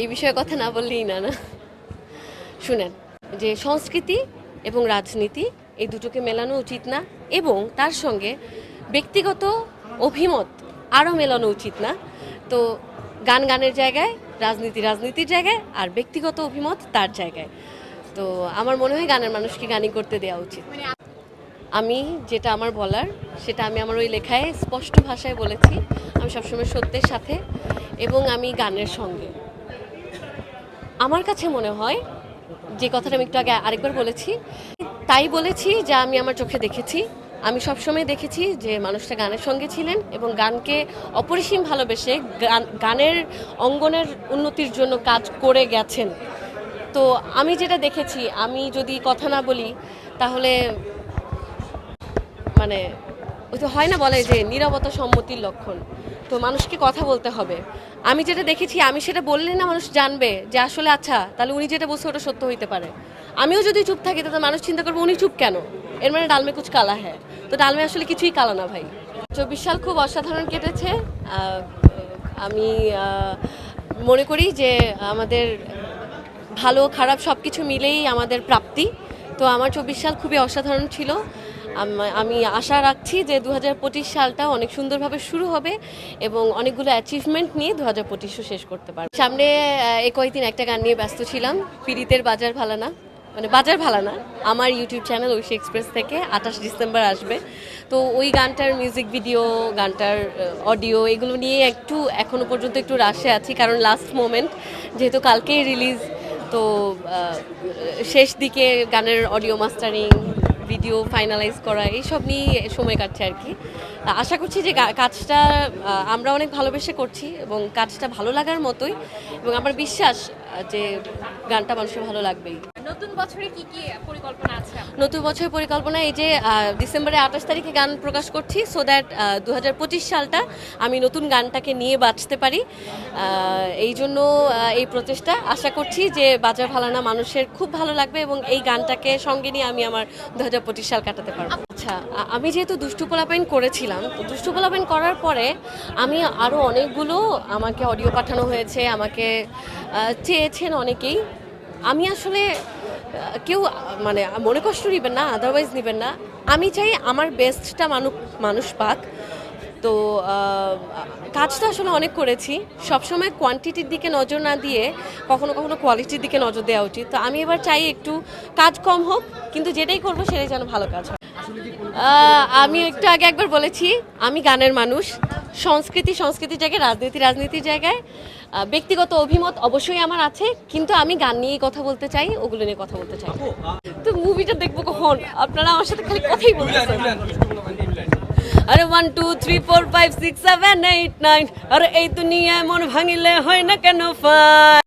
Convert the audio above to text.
এই বিষয়ে কথা না বললেই না না। শুনেন, যে সংস্কৃতি এবং রাজনীতি এই দুটোকে মেলানো উচিত না, এবং তার সঙ্গে ব্যক্তিগত অভিমত আরও মেলানো উচিত না। তো গান গানের জায়গায়, রাজনীতি রাজনীতির জায়গায়, আর ব্যক্তিগত অভিমত তার জায়গায়। তো আমার মনে হয় গানের মানুষকে গানই করতে দেওয়া উচিত। আমি যেটা আমার বলার, সেটা আমি আমার ওই লেখায় স্পষ্ট ভাষায় বলেছি। আমি সবসময় সত্যের সাথে, এবং আমি গানের সঙ্গে। আমার কাছে মনে হয়, যে কথাটা আমি একটু আগে আরেকবার বলেছি, তাই বলেছি যা আমি আমার চোখে দেখেছি। আমি সবসময় দেখেছি যে মানুষটা গানের সঙ্গে ছিলেন এবং গানকে অপরিসীম ভালোবেসে গান, গানের অঙ্গনের উন্নতির জন্য কাজ করে গেছেন। তো আমি যেটা দেখেছি, আমি যদি কথা না বলি, তাহলে মানে ওই তো হয় না বলে যে নীরবতা সম্মতির লক্ষণ। তো মানুষকে কথা বলতে হবে। আমি যেটা দেখেছি, আমি সেটা বললে না মানুষ জানবে যে আসলে আচ্ছা তাহলে উনি যেটা বলছে ওটা সত্য হইতে পারে। আমিও যদি চুপ থাকি, তাহলে মানুষ চিন্তা করবে উনি চুপ কেন? এর মানে ডালমে কুচ কালা হ্যাঁ তো ডালমে আসলে কিছুই কালা না ভাই। চব্বিশ সাল খুব অসাধারণ কেটেছে। আমি মনে করি যে আমাদের ভালো খারাপ সব কিছু মিলেই আমাদের প্রাপ্তি। তো আমার চব্বিশ সাল খুবই অসাধারণ ছিল। আম- আশা রাখছি যে দু হাজার পঁচিশ সালটা অনেক সুন্দরভাবে শুরু হবে এবং অনেকগুলো অ্যাচিভমেন্ট নিয়ে দু হাজার পঁচিশও শেষ করতে পারব। সামনে এই কয়েকদিন একটা গান নিয়ে ব্যস্ত ছিলাম পিরিতের বাজার ভালানা মানে বাজার ভালানা আমার ইউটিউব চ্যানেল ঐশী এক্সপ্রেস থেকে আঠাশ ডিসেম্বর আসবে। তো ওই গানটার মিউজিক ভিডিও গানটার অডিও এগুলো নিয়ে একটু এখনও পর্যন্ত একটু রাশে আছি, কারণ লাস্ট মোমেন্ট যেহেতু কালকেই রিলিজ তো শেষ দিকে গানের অডিও মাস্টারিং ভিডিও ফাইনালাইজ করা এইসব নিয়ে সময় কাটছে আর কি। আশা করছি যে কাজটা আমরা অনেক ভালোবেসে করছি এবং কাজটা ভালো লাগার মতোই এবং আমার বিশ্বাস যে গানটা মানুষের ভালো লাগবেই। নতুন বছরে কি কি পরিকল্পনা আছে নতুন বছরের পরিকল্পনা এই যে ডিসেম্বরে আঠাশ তারিখে গান প্রকাশ করছি সো দ্যাট দু হাজার পঁচিশ সালটা আমি নতুন গানটাকে নিয়ে বাঁচতে পারি। এই জন্য এই প্রচেষ্টা। আশা করছি যে বাজার ভালানা মানুষের খুব ভালো লাগবে এবং এই গানটাকে সঙ্গে নিয়ে আমি আমার দু হাজার পঁচিশ সাল কাটাতে পারব। আচ্ছা আমি যেহেতু দুষ্টু পোলাপাইন করেছিলাম দুষ্টু পোলাপাইন করার পরে আমি আরও অনেকগুলো আমাকে অডিও পাঠানো হয়েছে, আমাকে চেয়েছেন অনেকেই। আমি আসলে কেউ মানে মনে কষ্ট নেবেন না আদারওয়াইজ নেবেন না। আমি চাই আমার বেস্টটা মানুষ মানুষ পাক। তো কাজটা আসলে অনেক করেছি। সবসময় কোয়ান্টিটির দিকে নজর না দিয়ে কখনো কখনো কোয়ালিটির দিকে নজর দেওয়া উচিত। তো আমি এবার চাই একটু কাজ কম হোক কিন্তু যেটাই করব সেটাই যেন ভালো কাজ হয়। আমি একটু আগে একবার বলেছি আমি গানের মানুষ। সংস্কৃতি সংস্কৃতির জায়গায় রাজনীতি রাজনীতির জায়গায়। ব্যক্তিগত অভিমত অবশ্যই আমার আছে কিন্তু আমি গান নিয়েই কথা বলতে চাই ওগুলো নিয়ে কথা বলতে চাই তো মুভিটা দেখব কখন? আপনারা আমার সাথে খালি কথাই বলতে বলতেছেন আরে one two three four five six seven eight nine আরে এই দুনিয়ায় মন ভাঙিলে হয় না কেন ফাই